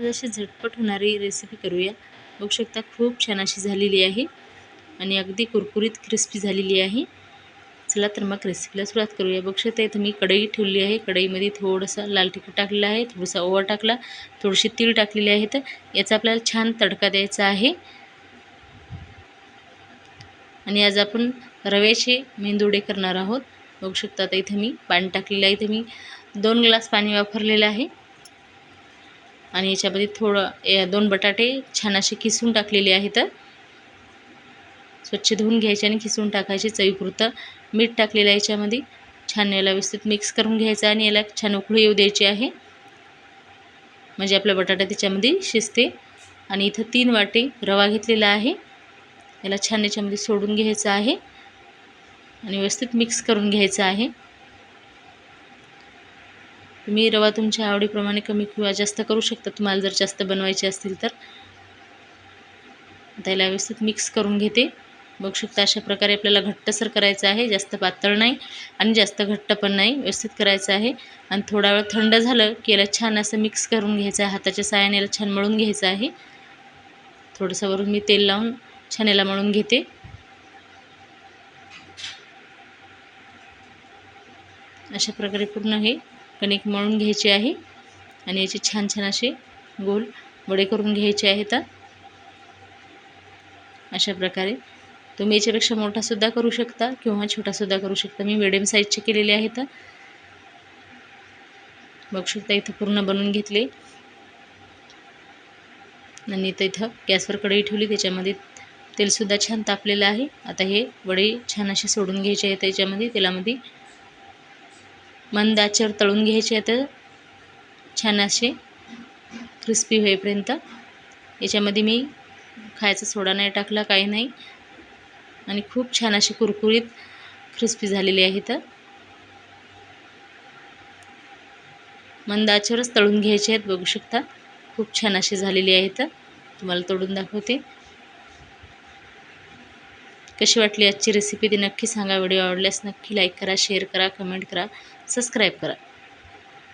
आज अशी झटपट होणारी रेसिपी करूया. बघू शकता खूप छान अशी झालेली आहे आणि अगदी कुरकुरीत क्रिस्पी झालेली आहे. चला तर मग रेसिपीला सुरुवात करूया. बघू शकता इथं मी कढई ठेवली आहे. कढईमध्ये थोडंसं लाल तिखट टाकलेलं आहे थोडंसं ओवा टाकला थोडीशी तीळ टाकलेली आहे तर याचा आपल्याला छान तडका द्यायचा आहे. आणि आज आपण रव्याचे मेंदुडे करणार आहोत. बघू शकता आता इथं मी पाणी टाकलेलं आहे. इथं मी दोन ग्लास पाणी वापरलेलं आहे. आणि याच्यामध्ये थोडं दोन बटाटे छान असे किसून टाकलेले आहेत. स्वच्छ धुवून घ्यायचे आणि किसून टाकायचे चवीपुरतं. मीठ टाकलेलं आहे याच्यामध्ये. छान याला व्यवस्थित मिक्स करून घ्यायचं आणि याला छान उकळी येऊ द्यायची आहे. म्हणजे आपला बटाटा त्याच्यामध्ये शिजते. आणि इथं तीन वाटे रवा घेतलेला आहे. याला छान याच्यामध्ये सोडून घ्यायचं आहे. आणि व्यवस्थित मिक्स करून घ्यायचं आहे. तुम्ही रवा तुमच्या आवडीप्रमाणे कमी किंवा जास्त करू शकता. तुम्हाला जर जास्त बनवायचे असतील तर. त्याला व्यवस्थित मिक्स करून घेते. बघू शकता अशा प्रकारे आपल्याला घट्टसर करायचं आहे. जास्त पातळ नाही आणि जास्त घट्ट पण नाही. व्यवस्थित करायचं आहे. आणि थोडा वेळ थंड झालं की याला छान असं मिक्स करून घ्यायचं आहे. हाताच्या साहाय्याने याला छान मळून घ्यायचं आहे. थोडंसं वरून मी तेल लावून छान याला मळून घेते. अशा प्रकारे पूर्ण हे कणिक मळून घ्यायचे आहे. आणि याचे छान छान असे गोल वडे करून घ्यायचे आहेत. अशा प्रकारे. तुम्ही याच्यापेक्षा मोठासुद्धा करू शकता किंवा छोटासुद्धा करू शकता. मी मिडियम साईजचे केलेले आहेत. बघू शकता इथं पूर्ण बनवून घेतले. आणि इथं इथं गॅसवर कढई ठेवली त्याच्यामध्ये तेलसुद्धा छान तापलेलं आहे. आता हे वडे छान असे सोडून घ्यायचे आहेत. त्याच्यामध्ये तेलामध्ये मंद आचेवर तळून घ्यायचे आहेत छान असे क्रिस्पी होईपर्यंत. याच्यामध्ये मी खायचा सोडा नाही टाकला काही नाही. आणि खूप छान असे कुरकुरीत क्रिस्पी झालेली आहेत मंद आचेवरच तळून घ्यायचे आहेत बघू शकता. खूप छान असे झालेले आहेत तुम्हाला तोडून दाखवते. कशी वाटली आजची रेसिपी ती नक्की सांगा. व्हिडिओ आवडल्यास नक्की लाईक करा शेअर करा कमेंट करा सबस्क्राईब करा.